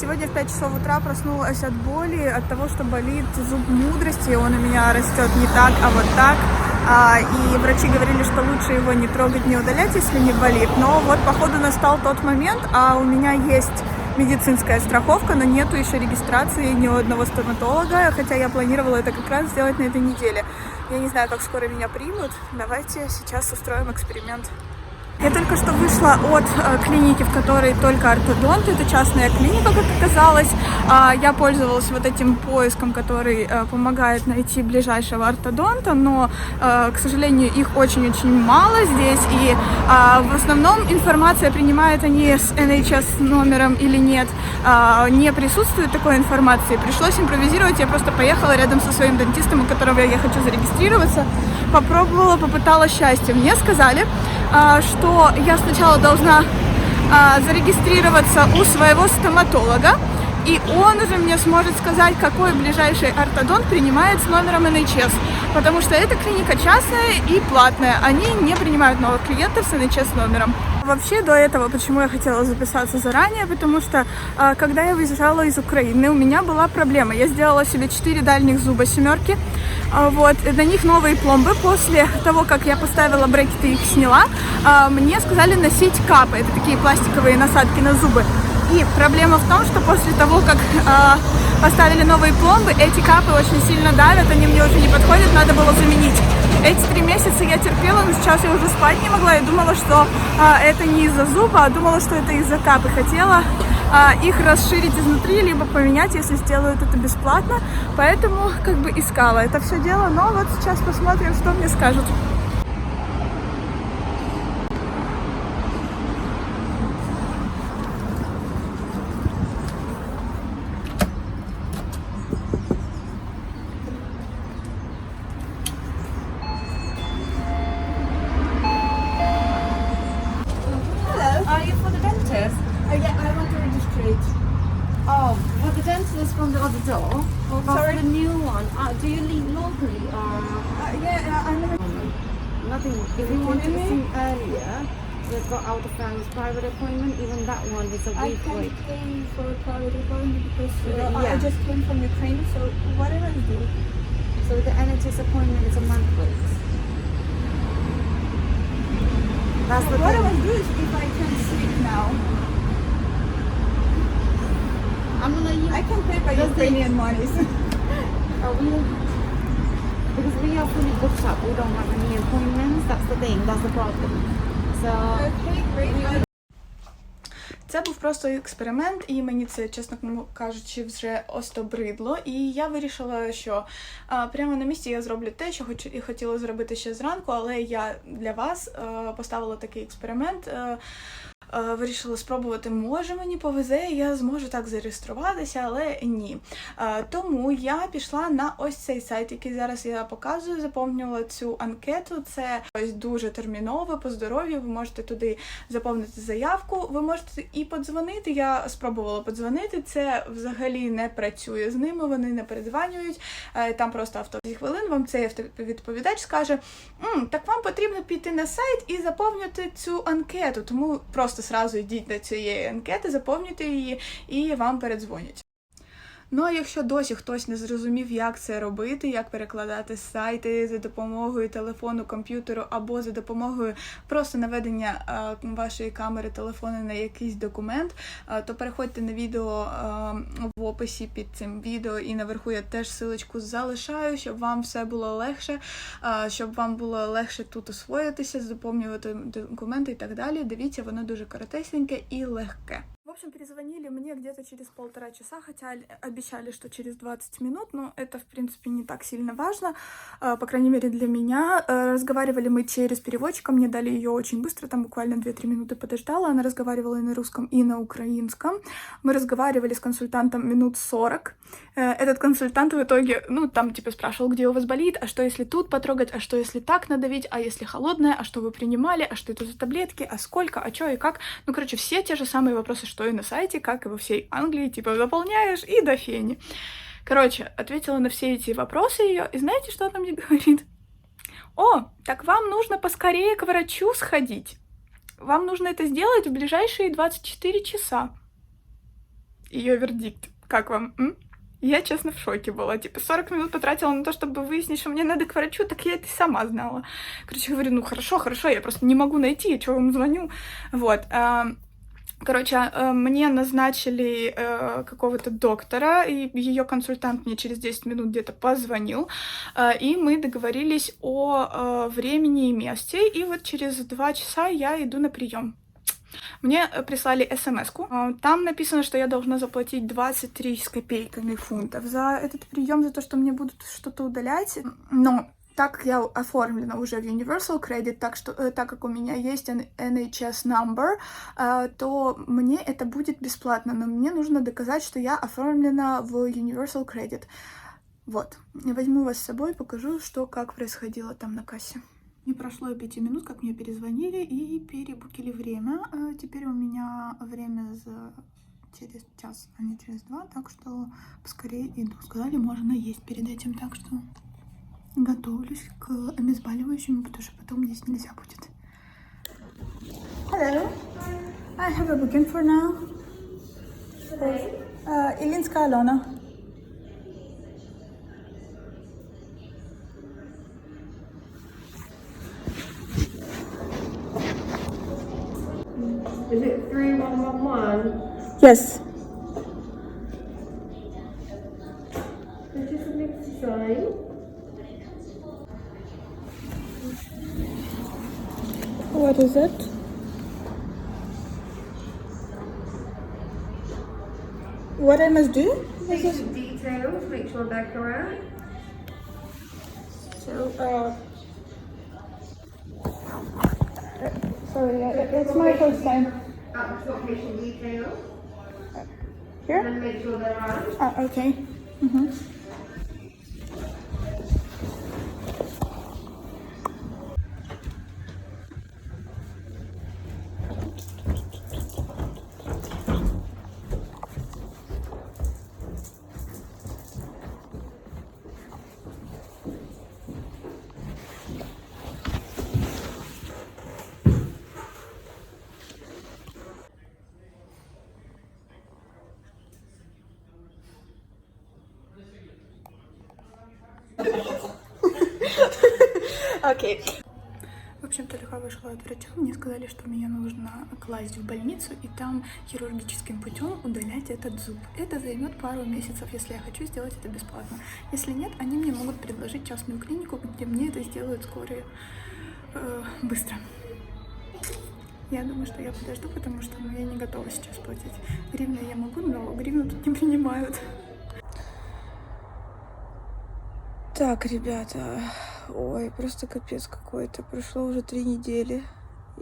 Сегодня в 5 часов утра проснулась от боли, от того, что болит зуб мудрости. Он у меня растет не так, а вот так. А, и врачи говорили, что лучше его не трогать, не удалять, если не болит. Но вот, походу, настал тот момент, а у меня есть медицинская страховка, но нету еще регистрации ни у одного стоматолога, хотя я планировала это как раз сделать на этой неделе. Я не знаю, как скоро меня примут. Давайте сейчас устроим эксперимент. Я только что вышла от э, клиники, в которой только ортодонт. Это частная клиника, как оказалось. А, я пользовалась вот этим поиском, который э, помогает найти ближайшего ортодонта, но, э, к сожалению, их очень-очень мало здесь. И а, в основном информация, принимают они с NHS номером или нет, а, не присутствует такой информации. Пришлось импровизировать. Я просто поехала рядом со своим дантистом, у которого я хочу зарегистрироваться. Попробовала, попыталась счастье. Мне сказали, что я сначала должна зарегистрироваться у своего стоматолога, и он уже мне сможет сказать, какой ближайший ортодонт принимает с номером NHS. Потому что эта клиника частная и платная. Они не принимают новых клиентов с NHS номером. Вообще до этого, почему я хотела записаться заранее, потому что а, когда я выезжала из Украины, у меня была проблема. Я сделала себе 4 дальних зуба семерки, а, вот, на них новые пломбы. После того, как я поставила брекеты и их сняла, а, мне сказали носить капы. Это такие пластиковые насадки на зубы. И проблема в том, что после того, как поставили новые пломбы, эти капы очень сильно давят, они мне уже не подходят, надо было заменить. Эти три месяца я терпела, но сейчас я уже спать не могла и думала, что а, это не из-за зуба, а думала, что это из-за капы. Хотела а, их расширить изнутри, либо поменять, если сделают это бесплатно. Поэтому как бы искала это все дело, но вот сейчас посмотрим, что мне скажут. Private appointment. Even that one is a I week can't wait. pay for a private appointment because uh, Uh, I- I just came from Ukraine, so whatever I do. So the NHS appointment is a month wait. That's the What I thing. will do is if I can sleep now, I'm gonna use. I can pay by Does Ukrainian monies. Are we? Because we are fully booked up. We don't have any appointments. That's the thing. That's the problem. Great. Це був просто експеримент, і мені це, чесно кажучи, вже остобридло. І я вирішила, що а, прямо на місці я зроблю те, що хоч і хотіла зробити ще зранку, але я для вас а, поставила такий експеримент. е, е, Вирішила спробувати, може мені повезе, я зможу так зареєструватися, але ні. Е, Тому я пішла на ось цей сайт, який зараз я показую, заповнювала цю анкету. Це ось дуже терміново по здоров'ю. Ви можете туди заповнити заявку. Ви можете і подзвонити. Я спробувала подзвонити. Це взагалі не працює з ними. Вони не передзванюють. Е, Там просто авто зі хвилин. Вам цей автовідповідач скаже: «М, так вам потрібно піти на сайт і заповнити цю анкету. Тому просто сразу йдіть до цієї анкети, заповнюйте її, і вам передзвонять. Ну а якщо досі хтось не зрозумів, як це робити, як перекладати сайти за допомогою телефону, комп'ютеру або за допомогою просто наведення вашої камери телефону на якийсь документ, то переходьте на відео в описі під цим відео, і наверху я теж силочку залишаю, щоб вам все було легше, щоб вам було легше тут освоїтися, заповнювати документи і так далі. Дивіться, воно дуже коротесеньке і легке. В общем, перезвонили мне где-то через полтора часа, хотя обещали, что через 20 минут, но это, в принципе, не так сильно важно, э, по крайней мере, для меня. Э, Разговаривали мы через переводчика, мне дали ее очень быстро, там буквально 2-3 минуты подождала, она разговаривала и на русском, и на украинском. Мы разговаривали с консультантом минут 40. Э, Этот консультант в итоге, ну, там, типа, спрашивал, где у вас болит, а что, если тут потрогать, а что, если так надавить, а если холодное, а что вы принимали, а что это за таблетки, а сколько, а что и как. Ну, короче, все те же самые вопросы, что и на сайте, как и во всей Англии, типа, заполняешь и до фени. Короче, ответила на все эти вопросы ее, и знаете, что она мне говорит? О, так вам нужно поскорее к врачу сходить. Вам нужно это сделать в ближайшие 24 часа. ее вердикт. Как вам? м? Я, честно, в шоке была. Типа, 40 минут потратила на то, чтобы выяснить, что мне надо к врачу, так я это сама знала. Короче, говорю, ну хорошо, хорошо, я просто не могу найти, я что вам звоню. Вот. а, Короче, э, мне назначили э, какого-то доктора, и ее консультант мне через 10 минут где-то позвонил, э, и мы договорились о э, времени и месте, и вот через два часа я иду на прием. Мне э, прислали смс-ку. Э, Там написано, что я должна заплатить 23 с копейками фунтов за этот прием, за то, что мне будут что-то удалять. Но так как я оформлена уже в Universal Credit, так, что, э, так как у меня есть NHS number, э, то мне это будет бесплатно, но мне нужно доказать, что я оформлена в Universal Credit. Вот. Я возьму вас с собой, покажу, что как происходило там на кассе. Не прошло и пяти минут, как мне перезвонили и перебукили время. А Теперь у меня время за через час, а не через два, так что поскорее иду. Сказали, можно есть перед этим, так что готовлюсь к обезболивающему, потому что потом есть нельзя будет. Hello, I have a booking for now. Uh, Ілінська Альона. Is it three one one one? Yes. Purchase of next design. What is it? What I must do? Take details, make sure they're correct. So, uh, sorry, uh, it's my first time Application details, here. and make sure they're right. Ah, okay. Mm-hmm. Окей. В общем, только вышла от врача, мне сказали, что меня нужно класть в больницу и там хирургическим путем удалять этот зуб. Это займет пару месяцев, если я хочу сделать это бесплатно. Если нет, они мне могут предложить частную клинику, где мне это сделают скоро, э, быстро. Я думаю, что я подожду, потому что ну, я не готова сейчас платить. Гривны я могу, но гривну тут не принимают. Так, ребята, ой, просто капец какой-то. Прошло уже три недели.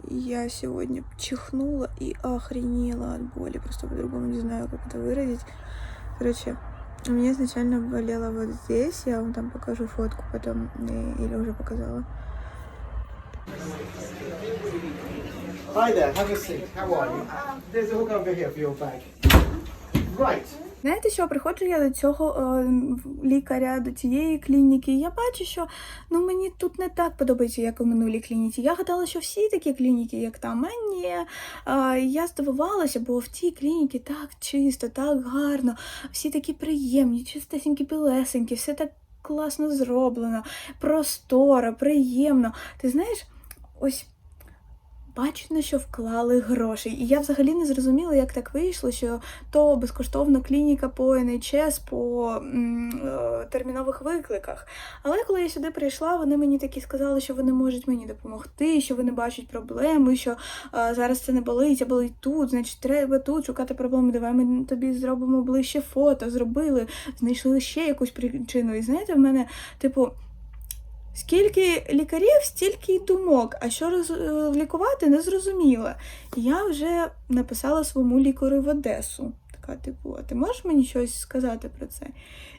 Я сегодня чихнула и охренела от боли. Просто по-другому не знаю, как это выразить. Короче, у меня изначально болело вот здесь. Я вам там покажу фотку потом. и- Или уже показала. Hi there, have a seat. How are you? There's a hook over here for your bag. Right. Знаєте що, приходжу я до цього е, лікаря, до цієї клініки, і я бачу, що ну мені тут не так подобається, як у минулій клініці. Я гадала, що всі такі клініки, як там, а ні. Е, я здивувалася, бо в тій клініці так чисто, так гарно, всі такі приємні, чистесенькі, білесенькі, все так класно зроблено, просторо, приємно. Ти знаєш, ось. Бачу, що вклали гроші. І я взагалі не зрозуміла, як так вийшло, що то безкоштовна клініка по НХС по м, е, термінових викликах. Але коли я сюди прийшла, вони мені такі сказали, що вони можуть мені допомогти, що вони бачать проблеми, що е, зараз це не болить, а болить тут, значить, треба тут шукати проблеми. Давай ми тобі зробимо ближче фото. Зробили, знайшли ще якусь причину. І знаєте, в мене, типу. Скільки лікарів, стільки й думок, а що роз... е, лікувати не зрозуміла. Я вже написала своєму лікарю в Одесу. Така, типу, а ти можеш мені щось сказати про це?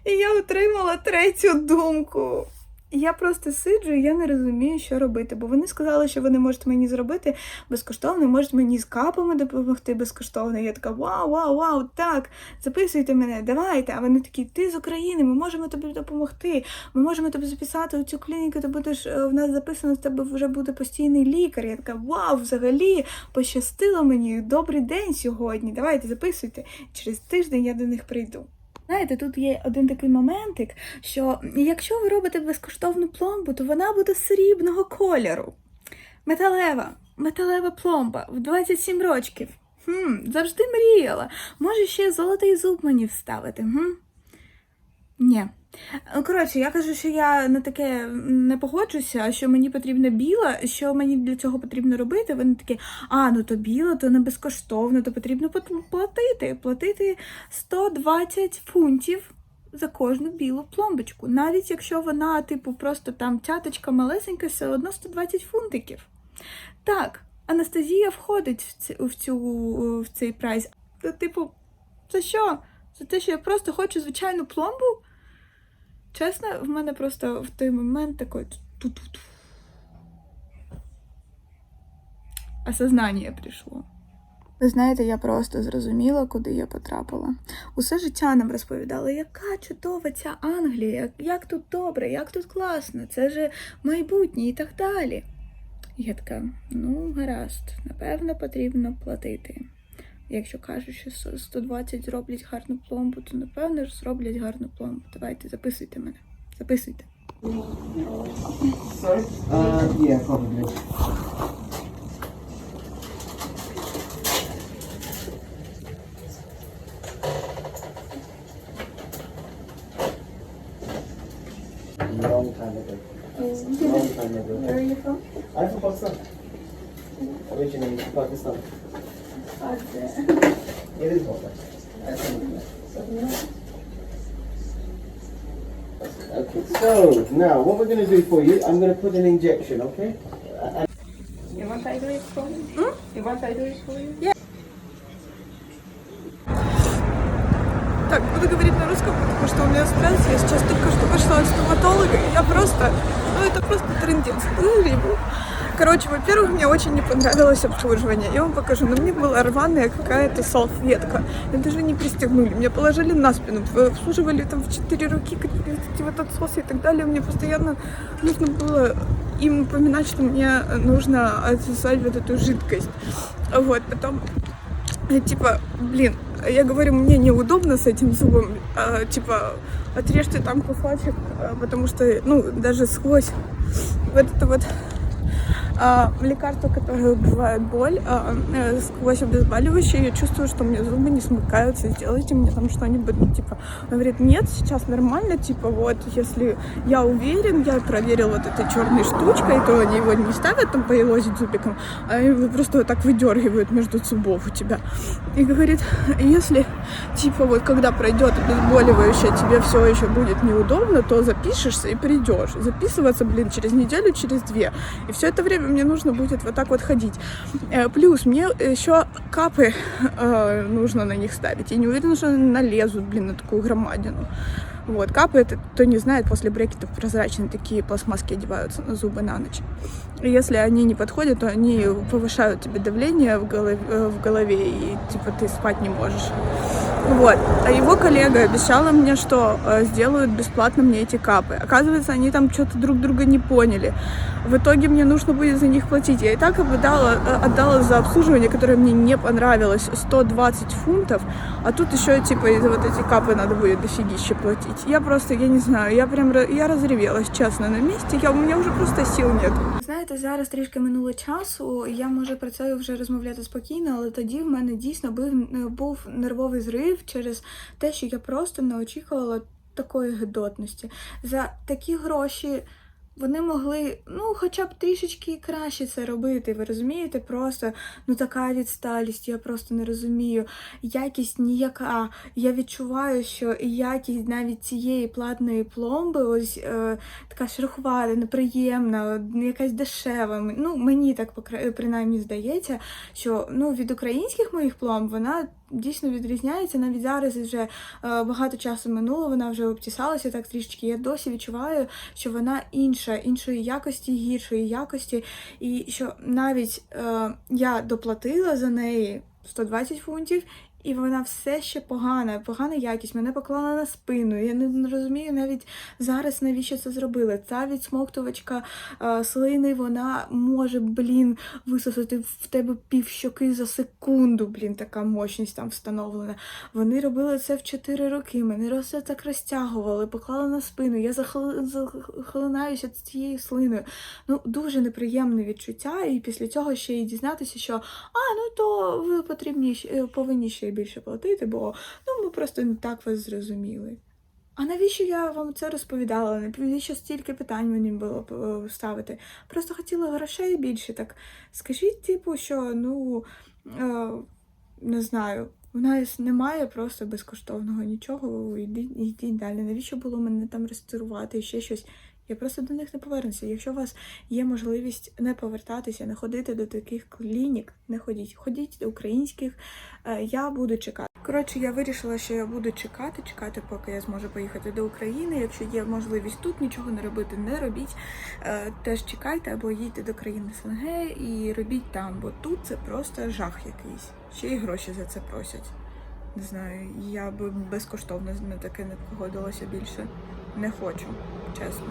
І я отримала третю думку. Я просто сиджу і я не розумію, що робити. Бо вони сказали, що вони можуть мені зробити безкоштовно, можуть мені з капами допомогти безкоштовно. Я така вау, вау, вау, так, записуйте мене, давайте. А вони такі, ти з України, ми можемо тобі допомогти. Ми можемо тебе записати у цю клініку, ти будеш е, в нас записано, з тебе вже буде постійний лікар. Я така, вау, взагалі, пощастило мені. Добрий день сьогодні. Давайте записуйте. Через тиждень я до них прийду. Знаєте, тут є один такий моментик, що якщо ви робите безкоштовну пломбу, то вона буде срібного кольору. Металева, металева пломба в 27 років. Хм, завжди мріяла. Може ще золотий зуб мені вставити. Хм? Ні. Ну, Коротше, я кажу, що я на таке не погоджуся, що мені потрібна біла, що мені для цього потрібно робити. Вони такі, а, ну то біла, то не безкоштовно, то потрібно платити. Платити 120 фунтів за кожну білу пломбочку. Навіть якщо вона, типу, просто там цяточка малесенька, все одно 120 фунтиків. Так, анестезія входить в, ці, в, цю, в цей прайс. Типу, це що? За те, що я просто хочу звичайну пломбу? Чесно, в мене просто в той момент такий ту-ту-ту. Осознання прийшло. Ви знаєте, я просто зрозуміла, куди я потрапила. Усе життя нам розповідали, яка чудова ця Англія, як тут добре, як тут класно, це же майбутнє і так далі. Я така, ну, гаразд, напевно, потрібно платити. Якщо кажуть, що 120 зроблять гарну пломбу, то напевно ж зроблять гарну пломбу. Давайте, записуйте мене. Записуйте. Sorry? Uh, yeah, probably. Long time ago. Long time ago. Where are you from? I'm from Pakistan. Originally Pakistan. It is hot. Okay, so now what we're going to do for you, I'm going to put an injection, okay? You want I do it for you? You want I do it for you? Yeah. Так, буду говорить на русском, потому что у меня стресс. Я сейчас только что пошла от стоматолога, и я просто... Ну, это просто трендец. Грибу. Короче, во-первых, мне очень не понравилось обслуживание. Я вам покажу. На мне была рваная какая-то салфетка. Я даже не пристегнули. Меня положили на спину. Обслуживали там в четыре руки какие-то вот отсосы и так далее. Мне постоянно нужно было им упоминать, что мне нужно отсосать вот эту жидкость. Вот, потом я типа, блин, я говорю, мне неудобно с этим зубом, а, типа, отрежьте там кусочек, а, потому что, ну, даже сквозь вот это вот а, лекарство, которое убивает боль, а, э, сквозь обезболивающее, я чувствую, что меня зубы не смыкаются, сделайте мне там что-нибудь, ну, типа, он говорит, нет, сейчас нормально, типа, вот, если я уверен, я проверил вот этой черной штучкой, то они его не ставят там поелозить зубиком, а его просто вот так выдергивают между зубов у тебя. И говорит, если, типа, вот, когда пройдет обезболивающее, тебе все еще будет неудобно, то запишешься и придешь. Записываться, блин, через неделю, через две. И все это время мне нужно будет вот так вот ходить. Э, Плюс мне еще капы э, нужно на них ставить. Я не уверена, что они налезут, блин, на такую громадину. Вот, капы, это, кто не знает, после брекетов прозрачные такие пластмасски одеваются на зубы на ночь. Если они не подходят, то они повышают тебе давление в голове, в голове и типа ты спать не можешь. Вот. А его коллега обещала мне, что э, сделают бесплатно мне эти капы. Оказывается, они там что-то друг друга не поняли. В итоге мне нужно будет за них платить. Я и так отдала, э, отдала за обслуживание, которое мне не понравилось, 120 фунтов. А тут еще типа вот эти капы надо будет дофигище платить. Я просто, я не знаю, я прям я разревелась, чесно, на місці. Я, у мене вже просто сил нет. Знаєте, зараз трішки минуло часу, і я можу про це вже розмовляти спокійно, але тоді в мене дійсно був, був нервовий зрив через те, що я просто не очікувала такої гидотності. За такі гроші вони могли, ну, хоча б трішечки краще це робити. Ви розумієте? Просто ну така відсталість, я просто не розумію. Якість ніяка. Я відчуваю, що якість навіть цієї платної пломби, ось е, така шероховата, неприємна, якась дешева. Ну, мені так принаймні здається, що ну, від українських моїх пломб вона дійсно відрізняється. Навіть зараз вже е, багато часу минуло, вона вже обтісалася так трішечки. Я досі відчуваю, що вона інша, іншої якості, гіршої якості, і що навіть е, я доплатила за неї 120 фунтів. І вона все ще погана, погана якість. Мене поклала на спину. Я не розумію навіть зараз, навіщо це зробили. Ця відсмоктувачка е, слини, вона може, блін, висосати в тебе півщоки за секунду. Блін, така мощність там встановлена. Вони робили це в 4 роки. Мене роз так розтягували, поклали на спину. Я захли- захлинаюся цією слиною. Ну, дуже неприємне відчуття. І після цього ще й дізнатися, що а, ну то ви потрібні повинні ще й більше платити, бо ну ми просто не так вас зрозуміли. А навіщо я вам це розповідала? Навіщо стільки питань мені було е, ставити? Просто хотіла грошей більше. Так скажіть, типу, що ну е, не знаю, у нас немає просто безкоштовного нічого. Йдіть, далі. Навіщо було мене там реєструвати і ще щось? Я просто до них не повернуся. Якщо у вас є можливість не повертатися, не ходити до таких клінік, не ходіть. Ходіть до українських, е, я буду чекати. Коротше, я вирішила, що я буду чекати, чекати, поки я зможу поїхати до України. Якщо є можливість тут нічого не робити, не робіть. Е, Теж чекайте або їдьте до країни СНГ і робіть там, бо тут це просто жах якийсь. Ще й гроші за це просять. Не знаю, я би безкоштовно на таке не погодилася більше. Не хочу, чесно.